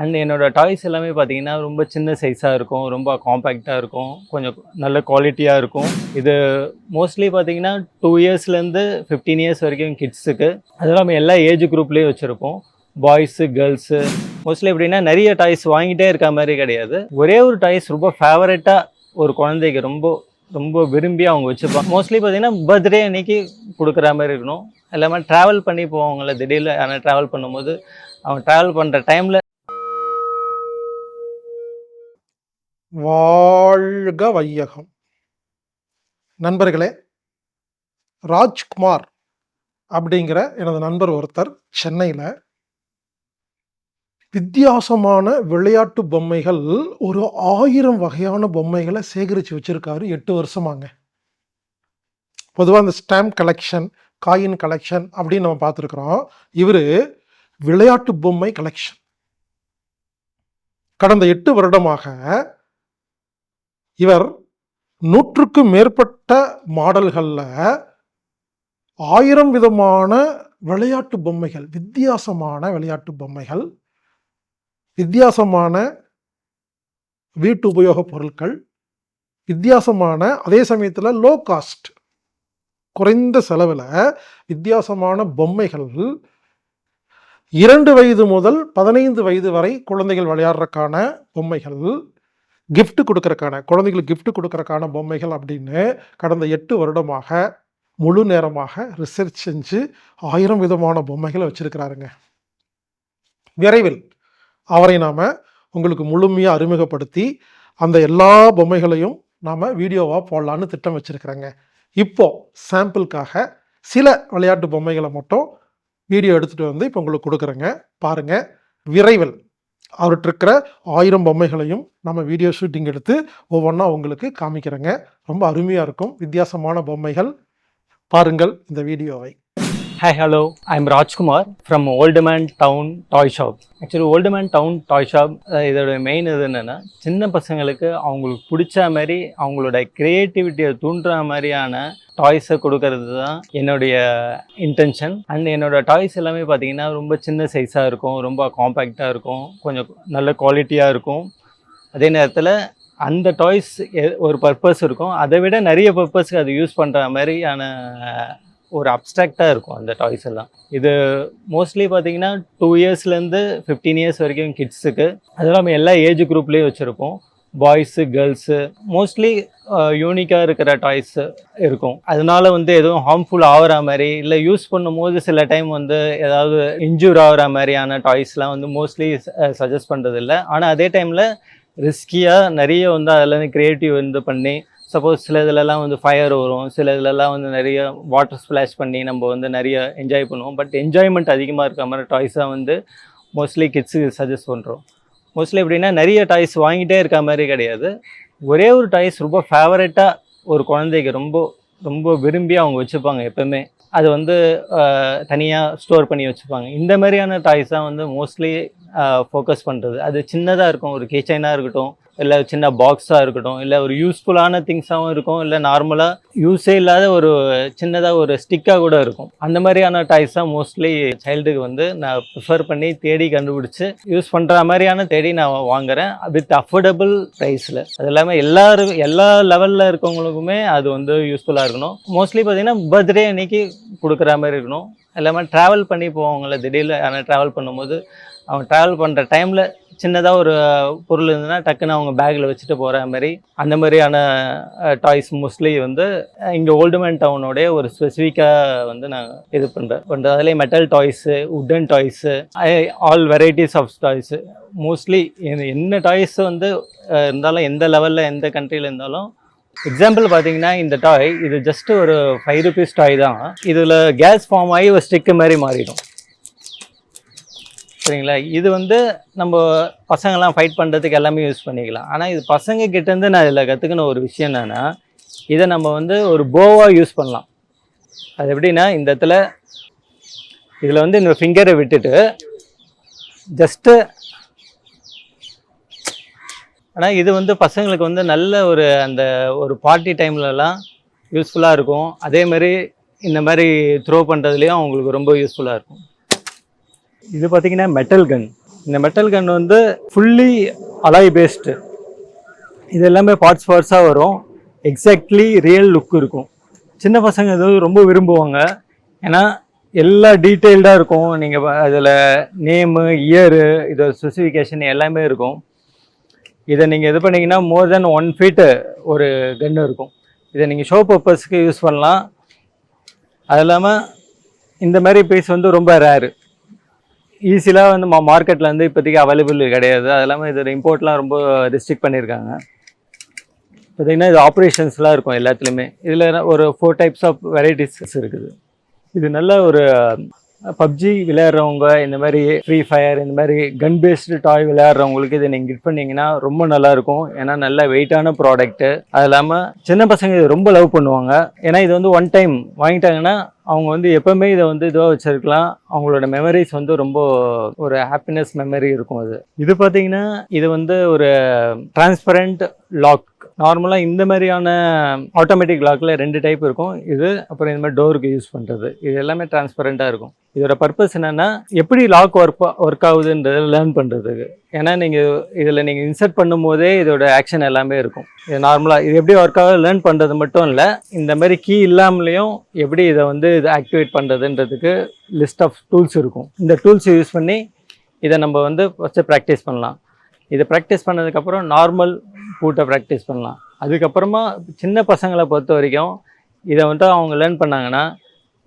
And என்னோட toys எல்லாமே பார்த்தீங்கன்னா ரொம்ப சின்ன சைஸாக இருக்கும் ரொம்ப காம்பேக்டாக இருக்கும் கொஞ்சம் நல்ல குவாலிட்டியாக இருக்கும். இது மோஸ்ட்லி பார்த்தீங்கன்னா டூ இயர்ஸ்லேருந்து ஃபிஃப்டீன் இயர்ஸ் வரைக்கும் கிட்ஸுக்கு அதெல்லாம் இல்லாமல் எல்லா ஏஜ் குரூப்லேயும் வச்சுருப்போம். பாய்ஸு கேர்ள்ஸு மோஸ்ட்லி எப்படின்னா நிறைய டாய்ஸ் வாங்கிட்டே இருக்க மாதிரி கிடையாது. ஒரே ஒரு டாய்ஸ் ரொம்ப ஃபேவரட்டாக ஒரு குழந்தைக்கு ரொம்ப ரொம்ப விரும்பி அவங்க வச்சுப்பாங்க. மோஸ்ட்லி பார்த்தீங்கன்னா பர்த்டே அன்னைக்கு கொடுக்குற மாதிரி இருக்கணும். எல்லாமே ட்ராவல் பண்ணி போவாங்கள திடீர்னு ஆனால் ட்ராவல் பண்ணும்போது அவங்க ட்ராவல் பண்ணுற டைமில் வாழ்க வையகம். நண்பர்களே ராஜ்குமார் அப்படிங்கிற எனது நண்பர் ஒருத்தர் சென்னையில். வித்தியாசமான விளையாட்டு பொம்மைகள் ஒரு ஆயிரம் வகையான பொம்மைகளை சேகரித்து வச்சுருக்காரு எட்டு வருஷமாங்க. பொதுவாக இந்த ஸ்டாம்ப் கலெக்ஷன் காயின் கலெக்ஷன் அப்படின்னு நம்ம பார்த்துருக்குறோம். இவர் விளையாட்டு பொம்மை கலெக்ஷன். கடந்த எட்டு வருடமாக இவர் நூற்றுக்கும் மேற்பட்ட மாடல்களில் ஆயிரம் விதமான விளையாட்டு பொம்மைகள் வித்தியாசமான விளையாட்டு பொம்மைகள் வித்தியாசமான வீட்டு உபயோகப் பொருட்கள் வித்தியாசமான அதே சமயத்தில் லோ காஸ்ட் குறைந்த செலவில் வித்தியாசமான பொம்மைகள். இரண்டு வயது முதல் பதினைந்து வயது வரை குழந்தைகள் விளையாடுறதுக்கான பொம்மைகள். கிஃப்ட்டு கொடுக்கறக்கான குழந்தைகளுக்கு கிஃப்ட்டு கொடுக்கறக்கான பொம்மைகள் அப்படின்னு கடந்த எட்டு வருடமாக முழு நேரமாக ரிசர்ச் செஞ்சு ஆயிரம் விதமான பொம்மைகளை வச்சுருக்கிறாருங்க. விரைவில் அவரை நாம் உங்களுக்கு முழுமையாக அறிமுகப்படுத்தி அந்த எல்லா பொம்மைகளையும் நாம் வீடியோவாக போடலான்னு திட்டம் வச்சுருக்கிறேங்க. இப்போது சாம்பிளுக்காக சில விளையாட்டு பொம்மைகளை மட்டும் வீடியோ எடுத்துகிட்டு வந்து இப்போ உங்களுக்கு கொடுக்குறேங்க. பாருங்கள் விரைவில் அவர்கிட்ட இருக்கிற ஆயிரம் பொம்மைகளையும் நம்ம வீடியோ ஷூட்டிங் எடுத்து ஒவ்வொன்றா உங்களுக்கு காமிக்கிறேங்க. ரொம்ப அருமையாக இருக்கும். வித்தியாசமான பொம்மைகள். பாருங்கள் இந்த வீடியோவை hi hello I Rajkumar from old man town toy shop actually old man town toy shop இதோட மெயின் இது என்னென்னா சின்ன பசங்களுக்கு அவங்களுக்கு பிடிச்ச மாதிரி அவங்களோட க்ரியேட்டிவிட்டியை தூண்டுற மாதிரியான டாய்ஸை கொடுக்கறது தான் என்னுடைய இன்டென்ஷன் அண்ட் என்னோட டாய்ஸ் எல்லாமே பார்த்தீங்கன்னா ரொம்ப சின்ன சைஸாக இருக்கும் ரொம்ப காம்பேக்டாக இருக்கும் கொஞ்சம் நல்ல குவாலிட்டியாக இருக்கும். அதே நேரத்தில் அந்த டாய்ஸ் ஒரு பர்பஸ் இருக்கும். அதை விட நிறைய பர்பஸ்க்கு அது யூஸ் பண்ணுற மாதிரியான ஒரு அப்ட்ராக்டாக இருக்கும் அந்த டாய்ஸ் எல்லாம். இது மோஸ்ட்லி பார்த்தீங்கன்னா டூ இயர்ஸ்லேருந்து ஃபிஃப்டீன் இயர்ஸ் வரைக்கும் கிட்ஸுக்கு அதுவும் இல்லாமல் எல்லா ஏஜ் குரூப்லேயும் வச்சுருப்போம். பாய்ஸு கேர்ள்ஸு மோஸ்ட்லி யூனிக்காக இருக்கிற டாய்ஸ் இருக்கும். அதனால வந்து எதுவும் ஹார்ம்ஃபுல் ஆகிற மாதிரி இல்லை யூஸ் பண்ணும்போது சில டைம் வந்து ஏதாவது இன்ஜூர் ஆகிற மாதிரியான டாய்ஸ்லாம் வந்து மோஸ்ட்லி சஜஸ்ட் பண்ணுறதில்ல ஆனால் அதே டைமில் ரிஸ்கியாக நிறைய வந்து அதில் க்ரியேட்டிவ் வந்து பண்ணி சப்போஸ் சில இதுலலாம் வந்து ஃபயர் வரும். சில இதுலலாம் வந்து நிறைய வாட்டர் ஸ்ப்ளாஷ் பண்ணி நம்ம வந்து நிறைய என்ஜாய் பண்ணுவோம். பட் என்ஜாய்மெண்ட் அதிகமாக இருக்க மாதிரி டாய்ஸாக வந்து மோஸ்ட்லி கிட்ஸுக்கு சஜஸ்ட் பண்ணுறோம் மோஸ்ட்லி எப்படின்னா நிறைய டாய்ஸ் வாங்கிட்டே இருக்க மாதிரி கிடையாது. ஒரே ஒரு டாய்ஸ் ரொம்ப ஃபேவரட்டாக ஒரு குழந்தைக்கு ரொம்ப ரொம்ப விரும்பி அவங்க வச்சுப்பாங்க எப்பவுமே. அது வந்து தனியாக ஸ்டோர் பண்ணி வச்சுப்பாங்க. இந்த மாதிரியான டாய்ஸ் தான் வந்து மோஸ்ட்லி ஃபோக்கஸ் பண்ணுறது அது சின்னதாக இருக்கும். ஒரு கிச்சனாக இருக்கட்டும். இல்லை சின்ன பாக்ஸாக இருக்கட்டும் இல்லை ஒரு யூஸ்ஃபுல்லான திங்ஸாகவும் இருக்கும் இல்லை நார்மலாக யூஸே இல்லாத ஒரு சின்னதாக ஒரு ஸ்டிக்காக கூட இருக்கும். அந்த மாதிரியான டாய்ஸ் தான் மோஸ்ட்லி சைல்டுக்கு வந்து நான் ப்ரிஃபர் பண்ணி தேடி கண்டுபிடிச்சி யூஸ் பண்ணுற மாதிரியான தேடி நான் வாங்குறேன். வித் அஃபோர்டபுள் ப்ரைஸில் அது இல்லாமல் எல்லாரும் எல்லா லெவலில் இருக்கவங்களுக்குமே அது வந்து யூஸ்ஃபுல்லாக இருக்கணும். மோஸ்ட்லி பார்த்தீங்கன்னா பர்த்டே அன்னைக்கு கொடுக்குற மாதிரி இருக்கணும். எல்லாமே ட்ராவல் பண்ணி போவாங்கள திடீர்னு ஆனால் ட்ராவல் பண்ணும்போது அவங்க ட்ராவல் பண்ணுற டைமில் சின்னதாக ஒரு பொருள் இருந்ததுன்னா டக்குன்னு அவங்க பேக்கில் வச்சுட்டு போகிற மாதிரி அந்த மாதிரியான டாய்ஸ் மோஸ்ட்லி வந்து இங்கே ஓல்டுமேன் டவுனோடைய ஒரு ஸ்பெசிஃபிக்காக வந்து நான் இது பண்ணுறேன் பண்ணுறது அதுலேயே metal toys wooden toys all varieties of toys mostly என்ன டாய்ஸ் வந்து இருந்தாலும் எந்த லெவலில் எந்த கண்ட்ரியில் இருந்தாலும் எக்ஸாம்பிள் பார்த்தீங்கன்னா இந்த டாய் இது ஜஸ்ட் ஒரு ஃபைவ் ருபீஸ் டாய் தான். இதில் கேஸ் ஃபார்ம் ஆகி ஒரு ஸ்டிக்கு மாதிரி மாறிடும். சரிங்களா? இது வந்து நம்ம பசங்கள்லாம் ஃபைட் பண்ணுறதுக்கு எல்லாமே யூஸ் பண்ணிக்கலாம். ஆனால் இது பசங்க கிட்டேருந்து நான் இதில் கற்றுக்கின ஒரு விஷயம் என்னென்னா இதை நம்ம வந்து ஒரு போவாக யூஸ் பண்ணலாம். அது எப்படின்னா இந்த இடத்துல இதில் வந்து இந்த ஃபிங்கரை விட்டுட்டு ஜஸ்ட்டு ஆனால் இது வந்து பசங்களுக்கு வந்து நல்ல ஒரு அந்த ஒரு பார்ட்டி டைம்லலாம் யூஸ்ஃபுல்லாக இருக்கும். அதே மாதிரி இந்த மாதிரி த்ரோ பண்ணுறதுலேயும் அவங்களுக்கு ரொம்ப யூஸ்ஃபுல்லாக இருக்கும். இது பார்த்தீங்கன்னா மெட்டல் கன் இந்த மெட்டல் கன் வந்து ஃபுல்லி அலாய் பேஸ்டு இது எல்லாமே பார்ட்ஸ் பார்ட்ஸாக வரும். எக்ஸாக்ட்லி ரியல் லுக் இருக்கும். சின்ன பசங்க இது ரொம்ப விரும்புவாங்க. ஏன்னா எல்லா டீட்டெயில்டாக இருக்கும். நீங்கள் அதில் நேமு இயரு இது ஸ்பெசிஃபிகேஷன் எல்லாமே இருக்கும். இதை நீங்கள் இது பண்ணீங்கன்னா மோர் தென் ஒன் ஃபீட்டு ஒரு கன்று இருக்கும். இதை நீங்கள் ஷோ பர்பஸ்க்கு யூஸ் பண்ணலாம். அது இல்லாமல் இந்த மாதிரி பீஸ் வந்து ரொம்ப ரேரு ஈஸியாக வந்து மா மார்க்கெட்டில் வந்து இப்போதைக்கு அவைலபிள் கிடையாது. அது இல்லாமல் இதோட இம்போர்ட்லாம் ரொம்ப ரெஸ்ட்ரிக்ட் பண்ணியிருக்காங்க. பார்த்திங்கன்னா இது ஆப்ரேஷன்ஸ்லாம் இருக்கும் எல்லாத்துலேயுமே. இதில் ஒரு ஃபோர் டைப்ஸ் ஆஃப் வெரைட்டிஸ் இருக்குது. இது நல்ல ஒரு பப்ஜி விளையாடுறவங்க இந்த மாதிரி ஃப்ரீ ஃபயர் இந்த மாதிரி கன் பேஸ்டு டாய் விளையாடுறவங்களுக்கு இதை நீங்கள் கிஃப்ட் பண்ணிங்கன்னா ரொம்ப நல்லாயிருக்கும் ஏன்னா நல்ல வெயிட்டான ப்ராடக்ட்டு அது இல்லாமல் சின்ன பசங்க இது ரொம்ப லவ் பண்ணுவாங்க. ஏன்னா இது வந்து ஒன் டைம் வாங்கிட்டாங்கன்னா அவங்க வந்து எப்பவுமே இதை வந்து இதுவாக வச்சுருக்கலாம். அவங்களோட மெமரிஸ் வந்து ரொம்ப ஒரு ஹாப்பினஸ் மெமரி இருக்கும் அது. இது பார்த்தீங்கன்னா இது வந்து ஒரு டிரான்ஸ்பரண்ட் லாக் நார்மலாக இந்த மாதிரியான ஆட்டோமேட்டிக் லாக்கில் ரெண்டு டைப் இருக்கும். இது அப்புறம் இந்த மாதிரி டோருக்கு யூஸ் பண்ணுறது இது எல்லாமே டிரான்ஸ்பரண்ட்டாக இருக்கும். இதோட பர்பஸ் என்னென்னா எப்படி லாக் ஒர்க் ஒர்க் ஆகுதுன்றதை லேர்ன் பண்ணுறதுக்கு ஏன்னா நீங்கள் இதில் நீங்கள் இன்சர்ட் பண்ணும்போதே இதோட ஆக்ஷன் எல்லாமே இருக்கும். இது நார்மலாக இது எப்படி ஒர்க் ஆகுது லேர்ன் பண்ணுறது மட்டும் இல்லை இந்த மாதிரி கீ இல்லாமலேயும் எப்படி இதை வந்து இது ஆக்டிவேட் பண்ணுறதுன்றதுக்கு லிஸ்ட் ஆஃப் டூல்ஸ் இருக்கும். இந்த டூல்ஸ் யூஸ் பண்ணி இதை நம்ம வந்து ஃபஸ்ட்டு ப்ராக்டிஸ் பண்ணலாம். இதை ப்ராக்டிஸ் பண்ணதுக்கப்புறம் நார்மல் பூட்டை ப்ராக்டிஸ் பண்ணலாம். அதுக்கப்புறமா சின்ன பசங்களை பொறுத்த வரைக்கும் இதை வந்து அவங்க லேர்ன் பண்ணாங்கன்னா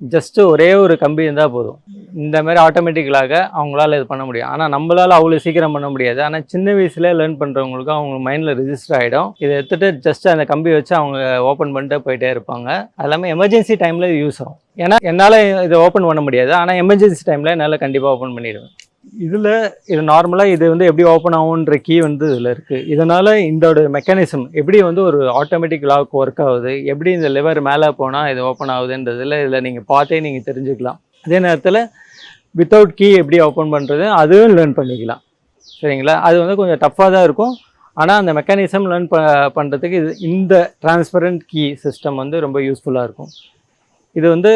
ஜஸ்ட்டு ஒரே ஒரு கம்பி இருந்தால் போதும். இந்த மாதிரி ஆட்டோமேட்டிக்கலாக அவங்களால இது பண்ண முடியும். ஆனால் நம்மளால் அவ்வளோ சீக்கிரம் பண்ண முடியாது. ஆனால் சின்ன வயசுல லேர்ன் பண்ணுறவங்களுக்கு அவங்க மைண்டில் ரிஜிஸ்டர் ஆகிடும் இதை எடுத்துகிட்டு ஜஸ்ட் அந்த கம்பி வச்சு அவங்க ஓப்பன் பண்ணிட்டு போயிட்டே இருப்பாங்க. அது எல்லாமே எமர்ஜென்சி டைமில் யூஸ் ஆகும். ஏன்னா என்னால் இதை ஓப்பன் பண்ண முடியாது. ஆனால் எமர்ஜென்சி டைமில் என்னால் கண்டிப்பாக ஓப்பன் பண்ணிடுவேன். இதில் இது நார்மலாக இது வந்து எப்படி ஓப்பன் ஆகுன்ற கீ வந்து இதில் இருக்குது இதனால் இதோட மெக்கானிசம் எப்படி வந்து ஒரு ஆட்டோமேட்டிக் லாக் ஒர்க் ஆகுது எப்படி இந்த லிவர் மேலே போனால் இது ஓப்பன் ஆகுதுன்றதில் இதில் நீங்கள் பார்த்தே நீங்கள் தெரிஞ்சுக்கலாம். அதே நேரத்தில் வித்தவுட் கீ எப்படி ஓப்பன் பண்ணுறது அதுவும் லேர்ன் பண்ணிக்கலாம். சரிங்களா? அது வந்து கொஞ்சம் டஃப்பாக தான் இருக்கும். ஆனால் அந்த மெக்கானிசம் லேர்ன் ப பண்ணுறதுக்கு இது இந்த டிரான்ஸ்பரண்ட் கீ சிஸ்டம் வந்து ரொம்ப யூஸ்ஃபுல்லாக இருக்கும். இது வந்து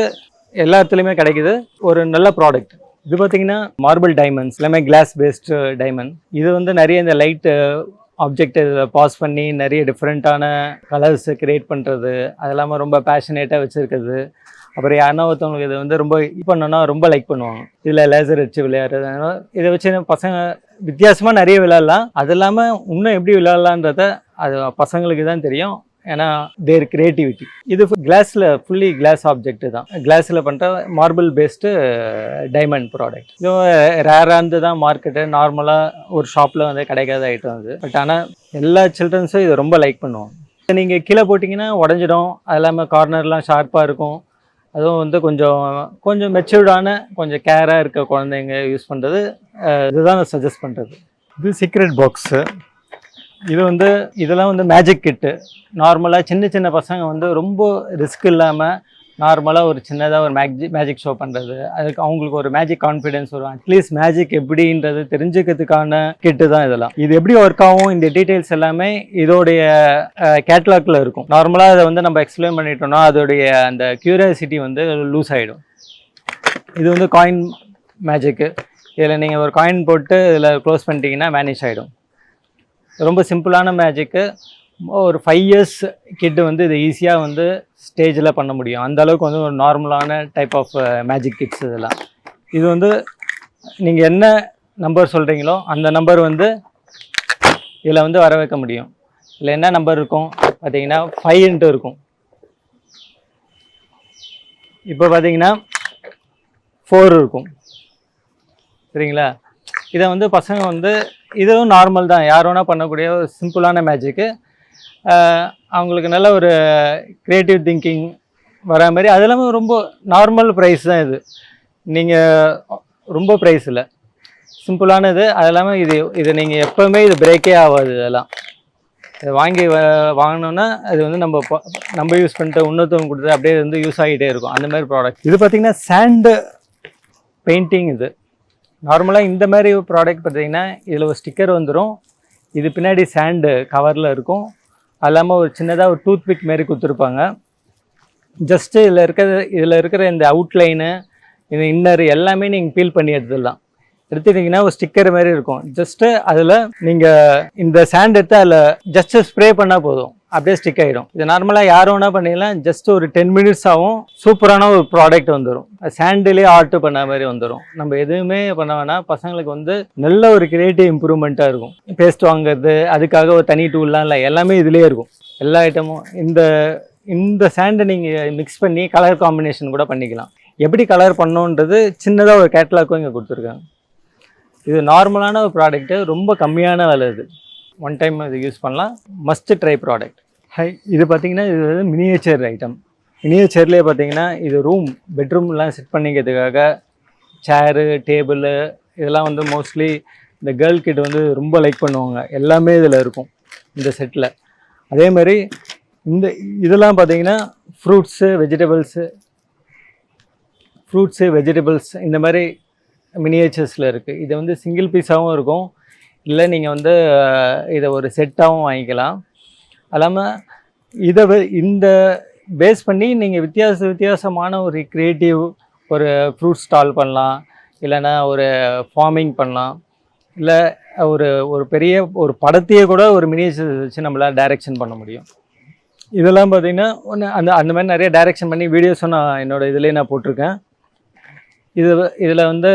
எல்லா இடத்துலையுமே ஒரு நல்ல ப்ராடக்ட் இது பார்த்தீங்கன்னா மார்பிள் டைமண்ட்ஸ் எல்லாமே கிளாஸ் பேஸ்டு டைமண்ட் இது வந்து நிறைய இந்த லைட்டு ஆப்ஜெக்ட் இதில் பாஸ் பண்ணி நிறைய டிஃப்ரெண்ட்டான கலர்ஸ் க்ரியேட் பண்ணுறது அது இல்லாமல் ரொம்ப பேஷனேட்டாக வச்சுருக்குது அப்புறம் யாருன்னா ஒருத்தவங்களுக்கு இதை வந்து ரொம்ப இது பண்ணோன்னா ரொம்ப லைக் பண்ணுவாங்க. இதில் லேசர் வச்சு விளையாடுறது இதை வச்சு பசங்க வித்தியாசமாக நிறைய விளையாடலாம். அது இல்லாமல் இன்னும் எப்படி விளையாடலான்றத அது பசங்களுக்கு தான் தெரியும். ஏன்னா தேர் கிரியேட்டிவிட்டி இது கிளாஸில் ஃபுல்லி கிளாஸ் ஆப்ஜெக்ட் தான். கிளாஸில் பண்ணுற மார்பிள் பேஸ்டு டைமண்ட் ப்ராடக்ட் இது இருந்து தான் மார்க்கெட்டு நார்மலாக ஒரு ஷாப்பில் வந்து கிடைக்காத ஐட்டம் அது. பட் ஆனால் எல்லா சில்ட்ரன்ஸும் இதை ரொம்ப லைக் பண்ணுவாங்க. நீங்கள் கீழே போட்டிங்கன்னா உடஞ்சிடும். அது இல்லாமல் கார்னர்லாம் ஷார்ப்பாக இருக்கும். அதுவும் வந்து கொஞ்சம் கொஞ்சம் மெச்சூர்டான கொஞ்சம் கேராக இருக்க குழந்தைங்க யூஸ் பண்ணுறது uh, இதுதான் நான் சஜஸ்ட் பண்ணுறது இது சீக்ரெட் பாக்ஸு இது வந்து இதெல்லாம் வந்து மேஜிக் கிட்டு நார்மலாக சின்ன சின்ன பசங்க வந்து ரொம்ப ரிஸ்க் இல்லாமல் நார்மலாக ஒரு சின்னதாக ஒரு மேஜிக் மேஜிக் ஷோ பண்ணுறது அதுக்கு அவங்களுக்கு ஒரு மேஜிக் கான்ஃபிடென்ஸ் வரும். அட்லீஸ்ட் மேஜிக் எப்படின்றது தெரிஞ்சுக்கிறதுக்கான கிட்டு தான் இதெல்லாம். இது எப்படி ஒர்க் ஆகும் இந்த டீட்டெயில்ஸ் எல்லாமே இதோடைய கேட்லாக்ல இருக்கும். நார்மலாக அதை வந்து நம்ம எக்ஸ்பிளைன் பண்ணிட்டோம்னா அதோடைய அந்த கியூரியாசிட்டி வந்து லூஸ் ஆகிடும் இது வந்து காயின் மேஜிக்கு இதில் நீங்கள் ஒரு காயின் போட்டு இதில் க்ளோஸ் பண்ணிட்டீங்கன்னா மேனேஜ் ஆகிடும் ரொம்ப சிம்பிளான மேஜிக்கு ஒரு ஃபைவ் இயர்ஸ் கிட்டு வந்து இது ஈஸியாக வந்து ஸ்டேஜில் பண்ண முடியும். அந்த அளவுக்கு வந்து ஒரு நார்மலான டைப் ஆஃப் மேஜிக் கிட்ஸ் இதெல்லாம். இது வந்து நீங்கள் என்ன நம்பர் சொல்கிறீங்களோ அந்த நம்பர் வந்து இதில் வந்து வர வைக்க முடியும். இதில் என்ன நம்பர் இருக்கும்? பார்த்தீங்கன்னா ஃபைவ்ன்ட்டு இருக்கும். இப்போ பார்த்தீங்கன்னா ஃபோர் இருக்கும். சரிங்களா? இதை வந்து பசங்க வந்து இதுவும் நார்மல் தான். யார் வேணால் பண்ணக்கூடிய ஒரு சிம்பிளான மேஜிக்கு அவங்களுக்கு நல்ல ஒரு க்ரியேட்டிவ் திங்கிங் வர மாதிரி. அது இல்லாமல் ரொம்ப நார்மல் ப்ரைஸ் தான் இது. நீங்கள் ரொம்ப ப்ரைஸ் இல்லை. சிம்பிளானது அது இல்லாமல் இது இது நீங்கள் எப்போவுமே இது பிரேக்கே ஆகாது இதெல்லாம். இதை வாங்கி வ- வாங்கினோன்னா அது வந்து நம்ம நம்ம யூஸ் பண்ணிட்டு இன்னொருத்தவங்க கொடுத்து அப்படியே வந்து யூஸ் ஆகிட்டே இருக்கும். அந்த மாதிரி ப்ராடக்ட் இது பார்த்திங்கன்னா சாண்டு பெயிண்டிங் இது. நார்மலாக இந்த மாதிரி ப்ராடக்ட் பார்த்தீங்கன்னா இதில் ஒரு ஸ்டிக்கர் வந்துடும் இது பின்னாடி சாண்டு கவரில் இருக்கும். அது இல்லாமல் ஒரு சின்னதாக ஒரு டூத் பிக் மாரி கொடுத்துருப்பாங்க. ஜஸ்ட்டு இதில் இருக்கிற இதில் இருக்கிற இந்த அவுட்லைனு இந்த இன்னர் எல்லாமே நீங்கள் பீல் பண்ணி எடுத்துடலாம். எடுத்துக்கிட்டிங்கன்னா ஒரு ஸ்டிக்கர் மாதிரி இருக்கும். ஜஸ்ட்டு அதில் நீங்கள் இந்த சாண்ட் எடுத்து அதில் ஜஸ்ட்டு ஸ்ப்ரே பண்ணால் போதும். அப்படியே ஸ்டிக் ஆகிடும் இது நார்மலாக யாரும் வேணால் பண்ணிடலாம் ஜஸ்ட் ஒரு டென் மினிட்ஸ் ஆகும் சூப்பரான ஒரு ப்ராடக்ட் வந்துடும் சாண்டிலே ஆர்ட் பண்ண மாதிரி வந்துடும் நம்ம எதுவுமே பண்ண வேணாம். பசங்களுக்கு வந்து நல்ல ஒரு கிரியேட்டிவ் இம்ப்ரூவ்மெண்ட்டாக இருக்கும். பேஸ்ட் வாங்குறது அதுக்காக ஒரு தனி டூல்லாம் இல்லை. எல்லாமே இதுலேயே இருக்கும். எல்லா ஐட்டமும் இந்த இந்த சாண்டை நீங்கள் மிக்ஸ் பண்ணி கலர் காம்பினேஷன் கூட பண்ணிக்கலாம். எப்படி கலர் பண்ணோன்றது சின்னதாக ஒரு கேட்லாக்கும் இங்கே கொடுத்துருக்காங்க. இது நார்மலான ஒரு ப்ராடக்ட்டு ரொம்ப கம்மியான விலை இது ஒன் டைம் இது யூஸ் பண்ணலாம். மஸ்ட் ட்ரை ப்ராடக்ட் ஹை இது பார்த்தீங்கன்னா இது வந்து மினியேச்சர் ஐட்டம் மினியேச்சர்லேயே பார்த்தீங்கன்னா இது ரூம் பெட்ரூம்லாம் செட் பண்ணிக்கிறதுக்காக சேரு டேபிள் இதெல்லாம் வந்து மோஸ்ட்லி இந்த கேர்ள் கிட் வந்து ரொம்ப லைக் பண்ணுவாங்க. எல்லாமே இதில் இருக்கும் இந்த செட்டில் அதே மாதிரி இந்த இதெல்லாம் பார்த்தீங்கன்னா ஃப்ரூட்ஸு வெஜிடபிள்ஸு ஃப்ரூட்ஸு வெஜிடபிள்ஸ் இந்த மாதிரி மினியேச்சர்ஸில் இருக்குது இது வந்து சிங்கிள் பீஸாகவும் இருக்கும். இல்லை நீங்கள் வந்து இதை ஒரு செட்டாகவும் வாங்கிக்கலாம். அல்லாமல் இதை இந்த பேஸ் பண்ணி நீங்கள் வித்தியாச வித்தியாசமான ஒரு க்ரியேட்டிவ் ஒரு ஃப்ரூட் ஸ்டால் பண்ணலாம். இல்லைன்னா ஒரு ஃபார்மிங் பண்ணலாம். இல்லை ஒரு ஒரு பெரிய ஒரு படத்தையே கூட ஒரு மினியேச்சர் வச்சு நம்மளால் டைரெக்ஷன் பண்ண முடியும். இதெல்லாம் பார்த்தீங்கன்னா ஒன்று அந்த அந்த மாதிரி நிறைய டைரெக்ஷன் பண்ணி வீடியோஸும் நான் என்னோடய இதுலேயே நான் போட்டிருக்கேன். இது இதில் வந்து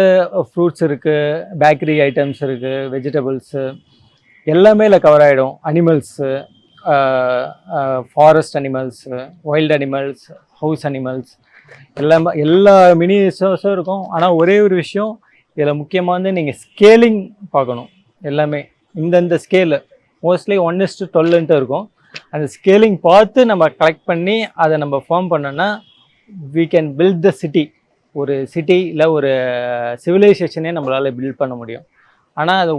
ஃப்ரூட்ஸ் இருக்குது பேக்கரி ஐட்டம்ஸ் இருக்குது வெஜிடபிள்ஸு எல்லாமே இதில் கவர் ஆகிடும் animals forest animals wild animals house animals எல்லாமே எல்லா மினி ரிசோர்ஸும் இருக்கும். ஆனால் ஒரே ஒரு விஷயம் இதில் முக்கியமாக வந்து நீங்கள் ஸ்கேலிங் பார்க்கணும். எல்லாமே இந்தந்த scale mostly one is to twelve இருக்கும். அந்த ஸ்கேலிங் பார்த்து நம்ம கலெக்ட் பண்ணி அதை நம்ம ஃபார்ம் பண்ணோன்னா we can build the city ஒரு சிட்டி இல்லை ஒரு சிவிலைசேஷனே நம்மளால் பில்ட் பண்ண முடியும். ஆனால் அது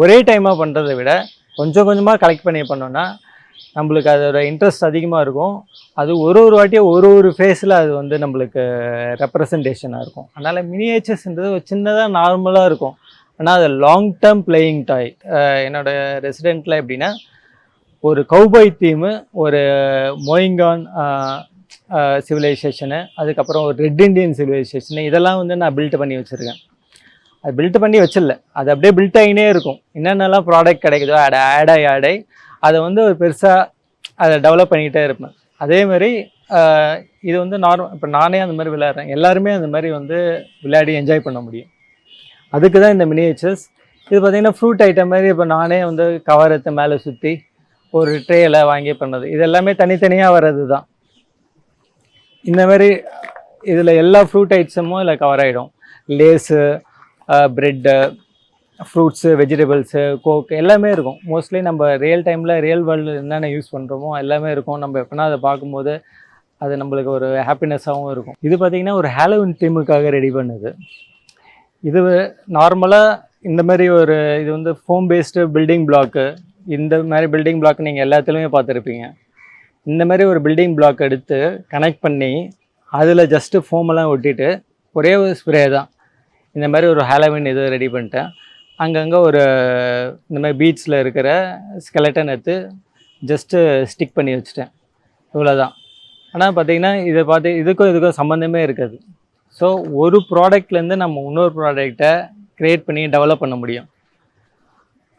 ஒரே டைமாக பண்ணுறதை விட கொஞ்சம் கொஞ்சமாக கலெக்ட் பண்ணி பண்ணோன்னா நம்மளுக்கு அதோட இன்ட்ரெஸ்ட் அதிகமாக இருக்கும். அது ஒரு ஒரு வாட்டியும் ஒரு ஒரு ஃபேஸில் அது வந்து நம்மளுக்கு ரெப்ரசன்டேஷனாக இருக்கும். அதனால் மினியேச்சர்ஸ்ன்றது ஒரு சின்னதாக நார்மலாக இருக்கும். ஆனால் அது லாங் டேர்ம் பிளேயிங் டாய் என்னோட ரெசிடெண்ட்டில் எப்படின்னா ஒரு கௌபாய் தீமு ஒரு மோயிங்கான் சிவிலைசேஷனு அதுக்கப்புறம் ஒரு ரெட் இண்டியன் சிவிலைசேஷனு இதெல்லாம் வந்து நான் பில்ட் பண்ணி வச்சுருக்கேன். அது பில்ட் பண்ணி வச்சிடல. அது அப்படியே பில்ட் ஆகினே இருக்கும். என்னென்னலாம் ப்ராடக்ட் கிடைக்குதோ ஆட் ஆட் ஆடை அதை வந்து ஒரு பெருசாக அதை டெவலப் பண்ணிக்கிட்டே இருப்பேன். அதே மாதிரி இது வந்து நார்மல் இப்போ நானே அந்த மாதிரி விளையாடுறேன். எல்லாருமே அந்த மாதிரி வந்து விளையாடி என்ஜாய் பண்ண முடியும். அதுக்கு தான் இந்த மினியேச்சர்ஸ் இது பார்த்தீங்கன்னா ஃப்ரூட் ஐட்டம் மாதிரி இப்போ நானே வந்து கவர் எடுத்து மேலே சுற்றி ஒரு ட்ரேயில் வாங்கி பண்ணது. இது எல்லாமே தனித்தனியாக வர்றது தான் இந்த மாதிரி இதில் எல்லா ஃப்ரூட் ஐட்டமும் இதில் கவர் ஆகிடும் Lay's bread fruits vegetables Coke எல்லாமே இருக்கும். மோஸ்ட்லி நம்ம ரியல் டைமில் ரியல் வேர்ல்டு என்னென்ன யூஸ் பண்ணுறோமோ எல்லாமே இருக்கும். நம்ம எப்படின்னா அதை பார்க்கும்போது அது நம்மளுக்கு ஒரு ஹாப்பினஸ்ஸாகவும் இருக்கும். இது பார்த்திங்கன்னா ஒரு ஹாலோவின் தீமுக்காக ரெடி பண்ணுது. இது நார்மலாக இந்த மாதிரி ஒரு இது வந்து ஃபோம் பேஸ்டு பில்டிங் பிளாக்கு இந்த மாதிரி பில்டிங் பிளாக் நீங்கள் எல்லாத்துலேயுமே பார்த்துருப்பீங்க. இந்த மாதிரி ஒரு பில்டிங் பிளாக் எடுத்து கனெக்ட் பண்ணி அதில் ஜஸ்ட்டு ஃபோமெல்லாம் ஒட்டிட்டு ஒரே ஒரு ஸ்ப்ரே தான். இந்த மாதிரி ஒரு ஹாலோவின் இது ரெடி பண்ணிட்டேன். அங்கங்கே ஒரு இந்த மாதிரி பீச்சில் இருக்கிற ஸ்கெலட்டன் எடுத்து ஜஸ்ட்டு ஸ்டிக் பண்ணி வச்சுட்டேன். இவ்வளோதான் ஆனால் பார்த்திங்கன்னா இதை பார்த்து இதுக்கும் இதுக்கும் சம்மந்தமே இருக்காது. ஸோ ஒரு ப்ராடக்ட்லேருந்து நம்ம இன்னொரு ப்ராடக்டை க்ரியேட் பண்ணி டெவலப் பண்ண முடியும்.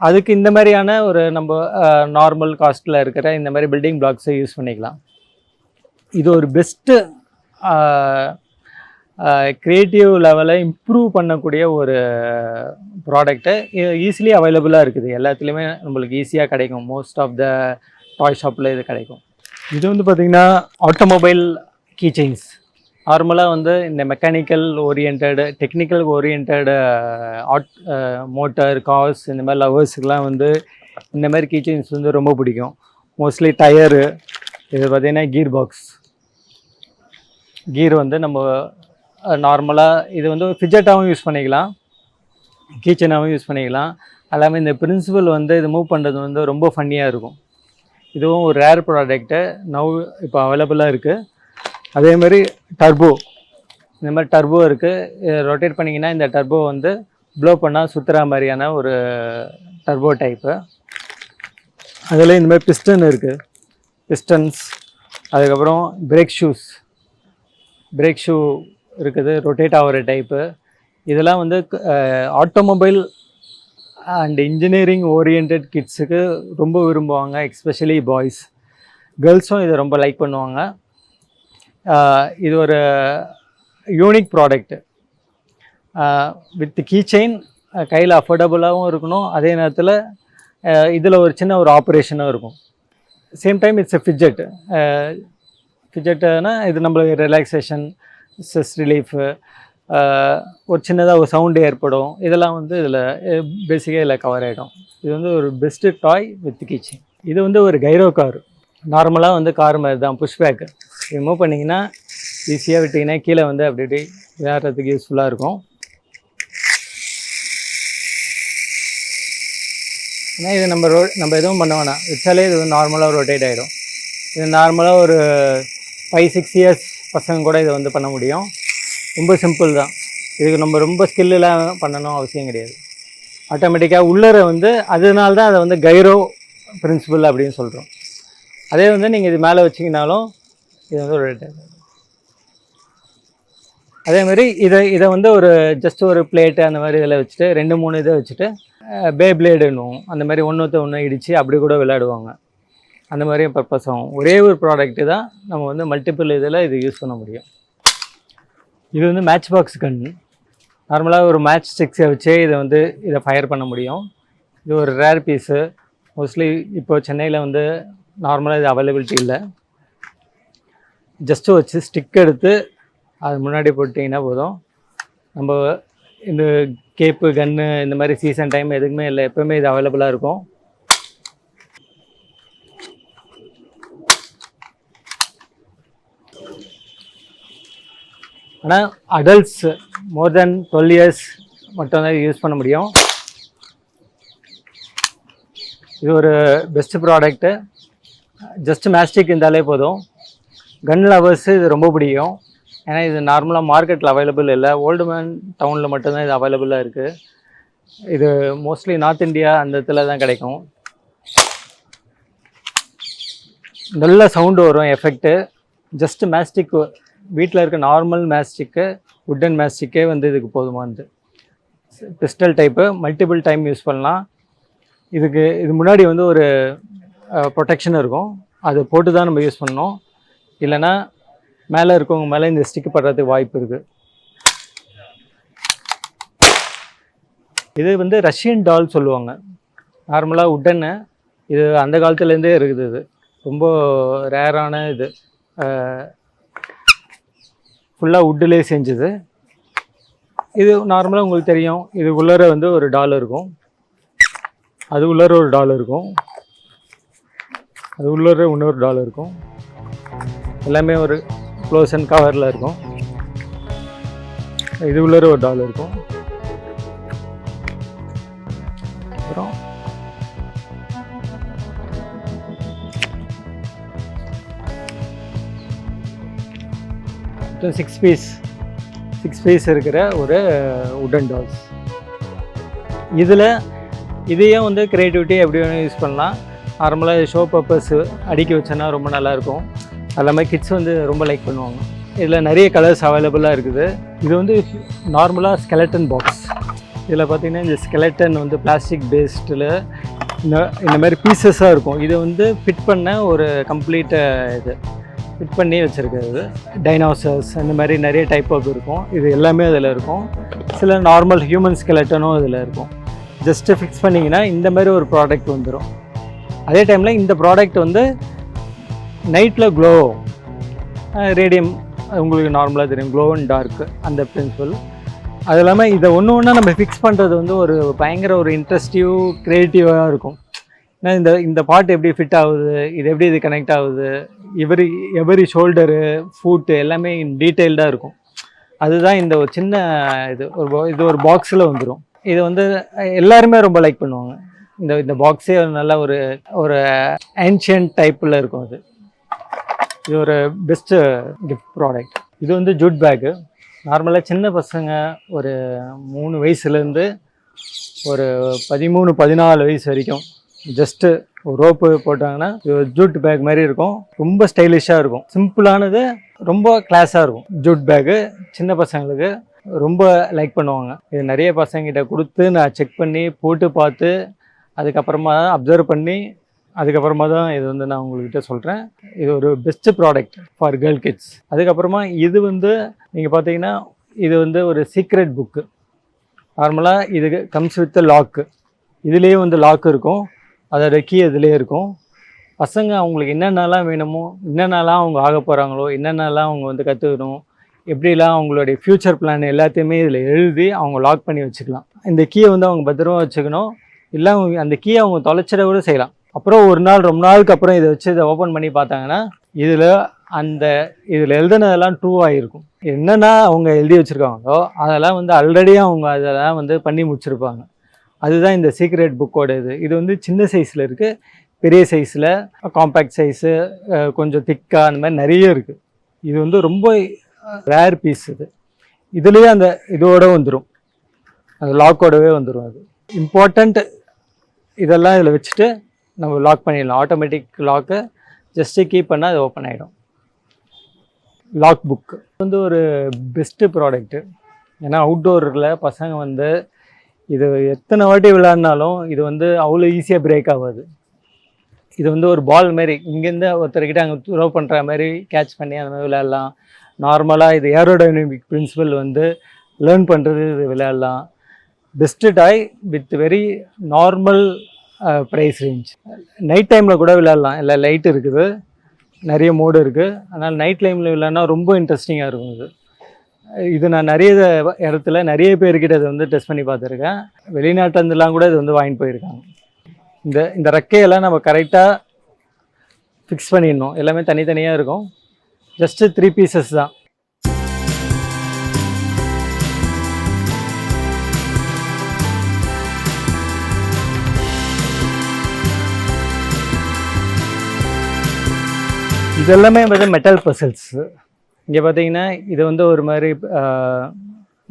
அதுக்கு இந்த மாதிரியான ஒரு நம்ம நார்மல் காஸ்ட்டில் இருக்கிற இந்த மாதிரி பில்டிங் பிளாக்ஸை யூஸ் பண்ணிக்கலாம். இது ஒரு பெஸ்ட்டு க்ரியேட்டிவ் லெவலை இம்ப்ரூவ் பண்ணக்கூடிய ஒரு ப்ராடக்ட்டு ஈஸிலி அவைலபிளாக இருக்குது. எல்லாத்துலேயுமே நம்மளுக்கு ஈஸியாக கிடைக்கும். மோஸ்ட் ஆஃப் த டாய் ஷாப்பில் இது கிடைக்கும். இது வந்து பார்த்திங்கன்னா ஆட்டோமொபைல் கீச்சைன்ஸ் நார்மலாக வந்து இந்த mechanical oriented technical oriented and motor cars இந்த மாதிரி லவர்ஸுக்கெலாம் வந்து இந்த மாதிரி கீச்செயின்ஸ் வந்து ரொம்ப பிடிக்கும். மோஸ்ட்லி டயரு இது பார்த்திங்கன்னா கீர் பாக்ஸ் கீர் வந்து நம்ம uh, நார்மலாக இது வந்து ஃபிஜெட்டாகவும் யூஸ் பண்ணிக்கலாம். கீச்சனாகவும் யூஸ் பண்ணிக்கலாம். எல்லாமே இந்த பிரின்சிபல் வந்து இது மூவ் பண்ணுறது வந்து ரொம்ப ஃபன்னியாக இருக்கும். இதுவும் ஒரு ரேர் ப்ராடக்ட்டு நவ் இப்போ அவைலபிளாக இருக்குது அதே மாதிரி டர்போ. இந்த மாதிரி டர்போ இருக்குது ரொட்டேட் பண்ணிங்கன்னா இந்த டர்போ வந்து ப்ளோ பண்ணால் சுற்றுற மாதிரியான ஒரு டர்போ டைப்பு அதில் இந்த மாதிரி பிஸ்டன் இருக்குது பிஸ்டன்ஸ் அதுக்கப்புறம் பிரேக் ஷூஸ் பிரேக் ஷூ இருக்குது. ரொட்டேட் ஆகிற டைப்பு இதெல்லாம் வந்து ஆட்டோமொபைல் அண்ட் இன்ஜினியரிங் ஓரியன்ட் கிட்ஸுக்கு ரொம்ப விரும்புவாங்க எக்ஸ்பெஷலி பாய்ஸ் கேர்ள்ஸும் இதை ரொம்ப லைக் பண்ணுவாங்க. இது ஒரு unique product with key chain கையில் அஃபோர்டபுளாகவும் இருக்கணும். அதே நேரத்தில் இதில் ஒரு சின்ன ஒரு ஆப்ரேஷனும் இருக்கும். Same time it's a fidget ஃபிஜெட்டுனா இது நம்மளுக்கு ரிலாக்ஸேஷன் ஸ்ட்ரெஸ் ரிலீஃபு ஒரு சின்னதாக ஒரு சவுண்டு ஏற்படும். இதெல்லாம் வந்து இதில் பேசிக்காக இதில் கவர் ஆகிடும் இது வந்து ஒரு பெஸ்ட்டு டாய் வித் கிச்சன் இது வந்து ஒரு கைரோ கார் நார்மலாக வந்து கார் மாதிரி தான் புஷ் பேக்கு ரிமூவ் பண்ணிங்கன்னா ஈஸியாக விட்டிங்கன்னா கீழே வந்து அப்படி இப்படி விளையாடுறதுக்கு யூஸ்ஃபுல்லாக இருக்கும். ஏன்னா இது நம்ம ரோ நம்ம எதுவும் பண்ண வேணாம். வச்சாலே இது நார்மலாக ரொட்டேட் ஆகிடும் இது நார்மலாக ஒரு ஃபைவ் சிக்ஸ் இயர்ஸ் பசங்க கூட இதை வந்து பண்ண முடியும். ரொம்ப சிம்பிள் தான். இதுக்கு நம்ம ரொம்ப ஸ்கில்லாம் பண்ணணும் அவசியம் கிடையாது. ஆட்டோமேட்டிக்காக உள்ளர வந்து அதனால தான் அதை வந்து கைரோ பிரின்சிபல் அப்படின்னு சொல்கிறோம் அதே வந்து நீங்கள் இது மேலே வச்சிங்கனாலும் இது வந்து ஒரு அதே மாதிரி இதை இதை வந்து ஒரு ஜஸ்ட் ஒரு பிளேட்டு அந்த மாதிரி இதில் வச்சுட்டு ரெண்டு மூணு இதை வச்சுட்டு பே பிளேடுன்னுவோம் அந்த மாதிரி ஒன்றுத்த ஒன்று இடித்து அப்படி கூட விளையாடுவாங்க. அந்த மாதிரியும் பர்பஸ் ஆகும். ஒரே ஒரு ப்ராடக்ட்டு தான் நம்ம வந்து மல்டிபிள் இதில் இது யூஸ் பண்ண முடியும். இது வந்து மேட்ச் பாக்ஸ் கன் நார்மலாக ஒரு மேட்ச் ஸ்டிக்ஸை வச்சே இதை வந்து இதை ஃபயர் பண்ண முடியும். இது ஒரு ரேர் பீஸு மோஸ்ட்லி இப்போ சென்னையில் வந்து நார்மலாக இது அவைலபிலிட்டி இல்லை. ஜஸ்ட்டு வச்சு ஸ்டிக் எடுத்து அது முன்னாடி போட்டிங்கன்னா போதும். நம்ம இந்த கேப்பு கன்னு இந்த மாதிரி சீசன் டைம் எதுக்குமே இல்லை. எப்போவுமே இது அவைலபிளாக இருக்கும். ஆனால் adults more than twelve years மட்டும்தான் யூஸ் பண்ண முடியும். இது ஒரு பெஸ்ட் ப்ராடக்ட்டு ஜஸ்ட் மேஸ்டிக் இருந்தாலே போதும். கன் லவர்ஸு இது ரொம்ப பிடிக்கும். ஏன்னா இது நார்மலாக மார்க்கெட்டில் அவைலபிள் இல்லை. ஓல்டு மேன் டவுனில் மட்டும்தான் இது அவைலபிளாக இருக்குது இது மோஸ்ட்லி நார்த் இந்தியா அந்த இடத்துல தான் கிடைக்கும். நல்ல சவுண்டு வரும் எஃபெக்ட்டு ஜஸ்ட்டு மேஸ்டிக் வீட்டில் இருக்க நார்மல் மேஸ்டிக்கு உட்டன் மேஸ்டிக்கே வந்து இதுக்கு போதுமானது pistol type multiple time use பண்ணலாம். இதுக்கு இது முன்னாடி வந்து ஒரு ப்ரொடெக்ஷன் இருக்கும். அது போட்டு தான் நம்ம யூஸ் பண்ணணும். இல்லைன்னா மேலே இருக்கவங்க மேலே இந்த ஸ்டிக் படுறதுக்கு வாய்ப்பு இருக்குது இது வந்து ரஷ்யன் டால் சொல்லுவாங்க. நார்மலாக உட்டன்னு இது அந்த காலத்துலேருந்தே இருக்குது இது. ரொம்ப ரேரான இது. ஃபுல்லாக உட்டிலே செஞ்சது. இது நார்மலாக உங்களுக்கு தெரியும். இது உள்ளர வந்து ஒரு டால் இருக்கும். அது உள்ளர ஒரு டால் இருக்கும். அது உள்ளர இன்னொரு டால் இருக்கும். எல்லாமே ஒரு க்ளோஸ் அண்ட் கவரில் இருக்கும். இது உள்ளே ஒரு டால் இருக்கும். அப்புறம் சிக்ஸ் பீஸ் சிக்ஸ் பீஸ் இருக்கிற ஒரு உடன் டால்ஸ் இதில் இதையும் வந்து க்ரியேட்டிவிட்டி எப்படி வேணும் யூஸ் பண்ணலாம். நார்மலாக ஷோ பர்பஸ் அடிக்க வச்சோன்னா ரொம்ப நல்லாயிருக்கும் அது மாதிரி கிட்ஸ் வந்து ரொம்ப லைக் பண்ணுவாங்க. இதில் நிறைய கலர்ஸ் அவைலபிளாக இருக்குது. இது வந்து நார்மலாக ஸ்கெலட்டன் பாக்ஸ் இதில் பார்த்திங்கன்னா இந்த ஸ்கெலட்டன் வந்து பிளாஸ்டிக் பேஸ்டில் இந்த இந்த மாதிரி பீசஸாக இருக்கும். இது வந்து ஃபிட் பண்ண ஒரு கம்ப்ளீட் இது. ஃபிட் பண்ணி வச்சுருக்கிறது. டைனோசர்ஸ் இந்த மாதிரி நிறைய டைப் ஆஃப் இருக்கும். இது எல்லாமே அதில் இருக்கும். சில நார்மல் ஹியூமன் ஸ்கெலட்டனும் இதில் இருக்கும். ஜஸ்ட்டு ஃபிக்ஸ் பண்ணிங்கன்னா இந்த மாதிரி ஒரு ப்ராடக்ட் வந்துடும் அதே டைமில் இந்த ப்ராடக்ட் வந்து நைட்டில் க்ளோ ரேடியம் உங்களுக்கு நார்மலாக தெரியும். க்ளோ அண்ட் டார்க் அந்த பிரின்சிபல் அது இல்லாமல் இதை ஒன்று ஒன்றா நம்ம ஃபிக்ஸ் பண்ணுறது வந்து ஒரு பயங்கர ஒரு இன்ட்ரெஸ்டிவ் க்ரியேட்டிவாக இருக்கும். ஏன்னா இந்த இந்த பாட்டு எப்படி ஃபிட் ஆகுது இது எப்படி இது கனெக்ட் ஆகுது எவரி எவரி ஷோல்டரு ஃபூட்டு எல்லாமே டீட்டெயில்டாக இருக்கும். அதுதான் இந்த ஒரு சின்ன இது ஒரு இது ஒரு பாக்ஸில் வந்துடும் இது வந்து எல்லாருமே ரொம்ப லைக் பண்ணுவாங்க. இந்த இந்த பாக்ஸே நல்ல ஒரு ஒரு ஏன்ஷியன்ட் டைப்பில் இருக்கும் அது. இது ஒரு பெஸ்ட்டு கிஃப்ட் ப்ராடக்ட் இது வந்து ஜூட் பேக்கு நார்மலாக சின்ன பசங்க ஒரு மூணு வயசுலேருந்து ஒரு பதிமூணு பதினாலு வயசு வரைக்கும் ஜஸ்ட்டு ஒரு ரோப்பு போட்டாங்கன்னா ஜூட் பேக் மாதிரி இருக்கும். ரொம்ப ஸ்டைலிஷாக இருக்கும். சிம்பிளானது ரொம்ப கிளாஸாக இருக்கும். ஜூட் பேக்கு சின்ன பசங்களுக்கு ரொம்ப லைக் பண்ணுவாங்க. இது நிறைய பசங்கிட்ட கொடுத்து நான் செக் பண்ணி போட்டு பார்த்து அதுக்கப்புறமா அப்சர்வ் பண்ணி அதுக்கப்புறமா தான் இது வந்து நான் உங்கள்கிட்ட சொல்கிறேன் இது ஒரு best product for girl kids அதுக்கப்புறமா இது வந்து நீங்கள் பார்த்தீங்கன்னா இது வந்து ஒரு சீக்ரெட் புக்கு நார்மலாக இது கம்ஸ் வித் லாக்கு இதுலேயே வந்து லாக்கு இருக்கும். அதோட கீ இதுலேயே இருக்கும். பசங்க அவங்களுக்கு என்னென்னலாம் வேணுமோ என்னென்னலாம் அவங்க ஆக போகிறாங்களோ என்னென்னலாம் அவங்க வந்து கற்றுக்கணும் எப்படிலாம் அவங்களுடைய ஃப்யூச்சர் பிளான் எல்லாத்தையுமே இதில் எழுதி அவங்க லாக் பண்ணி வச்சுக்கலாம். இந்த கீயை வந்து அவங்க பத்திரமா வச்சுக்கணும். இல்லை அவங்க அந்த கீயை அவங்க தொலைச்சிட கூட செய்யலாம். அப்புறம் ஒரு நாள் ரொம்ப நாளுக்கு அப்புறம் இதை வச்சு இதை ஓப்பன் பண்ணி பார்த்தாங்கன்னா இதில் அந்த இதில் எழுதுனதெல்லாம் ட்ரூவாக இருக்கும் என்னென்னா அவங்க எழுதி வச்சுருக்காங்களோ அதெல்லாம் வந்து ஆல்ரெடி அவங்க அதெல்லாம் வந்து பண்ணி முடிச்சிருப்பாங்க. அதுதான் இந்த சீக்ரெட் புக்கோட இது. இது வந்து சின்ன சைஸில் இருக்குது பெரிய சைஸில் காம்பேக்ட் சைஸு கொஞ்சம் திக்காக அந்த மாதிரி நிறைய இருக்குது இது வந்து ரொம்ப ரேர் பீஸ் இது. இதுலேயே அந்த இதோட வந்துடும் அந்த லாக்கோடவே வந்துடும் அது. இம்பார்ட்டண்ட் இதெல்லாம் இதில் வச்சுட்டு நம்ம லாக் பண்ணிடலாம். ஆட்டோமேட்டிக் லாக்கை ஜஸ்ட்டு கீப் பண்ணால் அது ஓப்பன் ஆகிடும் லாக் புக் வந்து ஒரு பெஸ்ட்டு ப்ராடக்ட்டு ஏன்னா அவுட்டோரில் பசங்க வந்து இது எத்தனை வாட்டி விளையாடினாலும் இது வந்து அவ்வளோ ஈஸியாக பிரேக் ஆகாது. இது வந்து ஒரு பால் மாரி இங்கேருந்து ஒருத்தர்கிட்ட அங்கே த்ரோ பண்ணுற மாதிரி கேட்ச் பண்ணி அந்த மாதிரி விளையாடலாம். நார்மலாக இது ஏரோடைனமிக் பிரின்சிபல் வந்து லேர்ன் பண்ணுறது இது விளையாடலாம். Best toy with very normal price range night டைமில் கூட விளையாடலாம். இல்லை லைட் இருக்குது. நிறைய மோடு இருக்குது அதனால் நைட் டைமில் விளையாடினா ரொம்ப இன்ட்ரெஸ்டிங்காக இருக்கும் இது இது நான் நிறைய இடத்துல நிறைய பேர்கிட்ட இதை வந்து டெஸ்ட் பண்ணி பார்த்துருக்கேன். வெளிநாட்டிலேருந்துலாம் கூட இது வந்து வாங்கிட்டு போயிருக்காங்க. இந்த இந்த ரெக்கையெல்லாம் நம்ம கரெக்டாக ஃபிக்ஸ் பண்ணிடணும். எல்லாமே தனித்தனியாக இருக்கும். ஜஸ்ட்டு த்ரீ பீசஸ் தான். இதெல்லாமே வந்து மெட்டல் பசில்ஸ் இங்கே பார்த்தீங்கன்னா இது வந்து ஒரு மாதிரி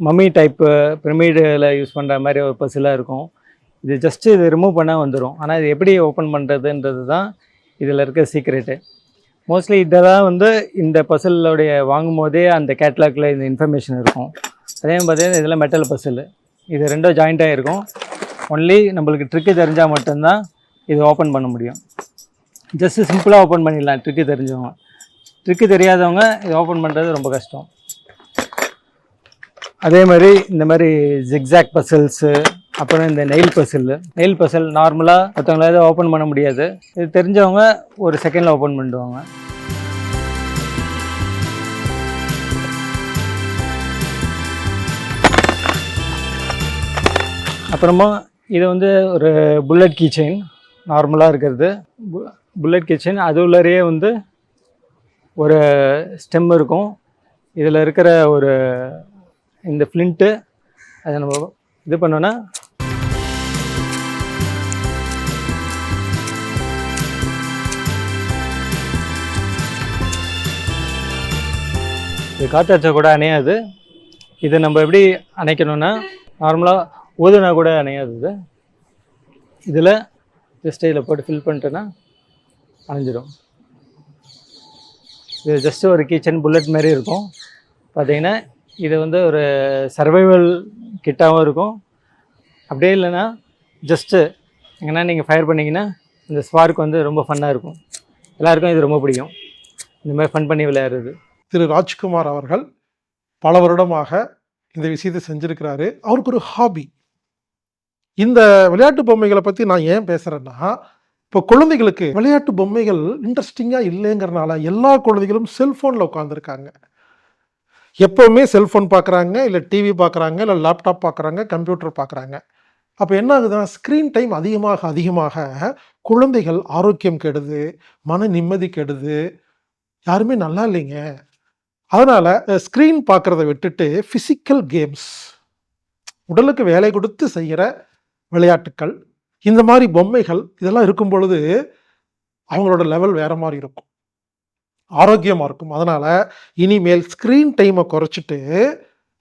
மம்மி டைப்பு பிரமிடில் யூஸ் பண்ணுற மாதிரி ஒரு பசிலாக இருக்கும். இது ஜஸ்ட்டு இது ரிமூவ் பண்ணால் வந்துடும் ஆனால் இது எப்படி ஓப்பன் பண்ணுறதுன்றது தான் இதில் இருக்க சீக்ரெட்டு மோஸ்ட்லி இதெல்லாம் வந்து இந்த பசிலோடைய வாங்கும் போதே அந்த கேட்லாகில் இந்த இன்ஃபர்மேஷன் இருக்கும். அதே மாதிரி பார்த்தீங்கன்னா இதெல்லாம் மெட்டல் பசில் இது ரெண்டும் ஜாயிண்ட்டாக இருக்கும். ஒன்லி நம்மளுக்கு ட்ரிக்கு தெரிஞ்சால் மட்டும்தான் இது ஓப்பன் பண்ண முடியும். ஜஸ்ட்டு சிம்பிளாக ஓப்பன் பண்ணிடலாம். ட்ரிக்கு தெரிஞ்சவங்க. ட்ரிக்கு தெரியாதவங்க இது ஓப்பன் பண்ணுறது ரொம்ப கஷ்டம். அதே மாதிரி இந்த மாதிரி ஜிக்ஸாக் பசில்ஸு அப்புறம் இந்த நெயில் பசில் நெயில் பசில் நார்மலாக மற்றவங்களால ஓப்பன் பண்ண முடியாது. இது தெரிஞ்சவங்க ஒரு செகண்டில் ஓப்பன் பண்ணிடுவாங்க. அப்புறமா இது வந்து ஒரு புல்லட் கீ செயின் நார்மலாக இருக்கிறது. புல்லட் கிச்சன் அது உள்ளாரையே வந்து ஒரு ஸ்டெம் இருக்கும். இதில் இருக்கிற ஒரு இந்த ஃப்ளிண்ட்டு அதை நம்ம இது பண்ணோன்னா இது காற்றடிச்சா கூட அணையாது. இதை நம்ம எப்படி அணைக்கணும்னா நார்மலாக ஊதுனா கூட அணையாது இது. இதில் ஜஸ்ட் இதில் போட்டு ஃபில் பண்ணிட்டோன்னா அணைஞ்சிடும். இது ஜஸ்ட் ஒரு கிச்சன் புல்லட் மாதிரி இருக்கும். பார்த்திங்கன்னா இது வந்து ஒரு சர்வைவல் கிட்டாகவும் இருக்கும். அப்படியே இல்லைன்னா ஜஸ்ட்டு எங்கன்னா நீங்கள் ஃபயர் பண்ணிங்கன்னா இந்த ஸ்பார்க் வந்து ரொம்ப ஃபன்னாக இருக்கும். எல்லாருக்கும் இது ரொம்ப பிடிக்கும். இந்த மாதிரி ஃபன் பண்ணி விளையாடுறது. திரு ராஜ்குமார் அவர்கள் பல வருடமாக இந்த விஷயத்தை செஞ்சுருக்கிறாரு. அவருக்கு ஒரு ஹாபி இந்த விளையாட்டு பொம்மைகளை பற்றி நான் ஏன் பேசுகிறேன்னா இப்போ குழந்தைகளுக்கு விளையாட்டு பொம்மைகள் இன்ட்ரெஸ்டிங்காக இல்லைங்கிறனால எல்லா குழந்தைகளும் செல்ஃபோனில் உட்காந்துருக்காங்க எப்போவுமே செல்ஃபோன் பார்க்குறாங்க இல்லை டிவி பார்க்குறாங்க இல்லை லேப்டாப் பார்க்குறாங்க கம்ப்யூட்டர் பார்க்குறாங்க. அப்போ என்ன ஆகுதுன்னா ஸ்க்ரீன் டைம் அதிகமாக அதிகமாக குழந்தைகள் ஆரோக்கியம் கெடுது மன நிம்மதி கெடுது. யாருமே நல்லா இல்லைங்க. அதனால் ஸ்க்ரீன் பார்க்குறத விட்டுட்டு ஃபிசிக்கல் கேம்ஸ் உடலுக்கு வேலை கொடுத்து செய்கிற விளையாட்டுக்கள் இந்த மாதிரி பொம்மைகள் இதெல்லாம் இருக்கும் பொழுது அவங்களோட லெவல் வேற மாதிரி இருக்கும். ஆரோக்கியமாக இருக்கும். அதனால் இனிமேல் ஸ்க்ரீன் டைமை குறைச்சிட்டு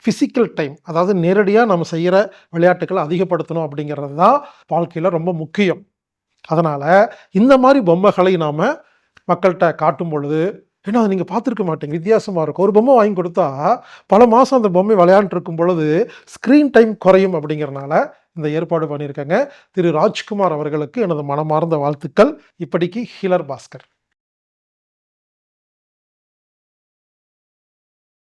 ஃபிசிக்கல் டைம் அதாவது நேரடியாக நம்ம செய்கிற விளையாட்டுகளை அதிகப்படுத்தணும் அப்படிங்கிறது தான் வாழ்க்கையில் ரொம்ப முக்கியம். அதனால் இந்த மாதிரி பொம்மைகளை நாம் மக்கள்கிட்ட காட்டும் பொழுது ஏன்னா அதை நீங்கள் பார்த்துருக்க மாட்டீங்க. வித்தியாசமாக இருக்கும். ஒரு பொம்மை வாங்கி கொடுத்தா பல மாதம் அந்த பொம்மை விளையாண்டுருக்கும் இருக்கும் பொழுது ஸ்க்ரீன் டைம் குறையும் அப்படிங்கிறனால இந்த ஏற்பாடு பண்ணியிருக்காங்க. திரு ராஜ்குமார் அவர்களுக்கு எனது மனமார்ந்த வாழ்த்துக்கள். இப்படிக்கு ஹீலர் பாஸ்கர்.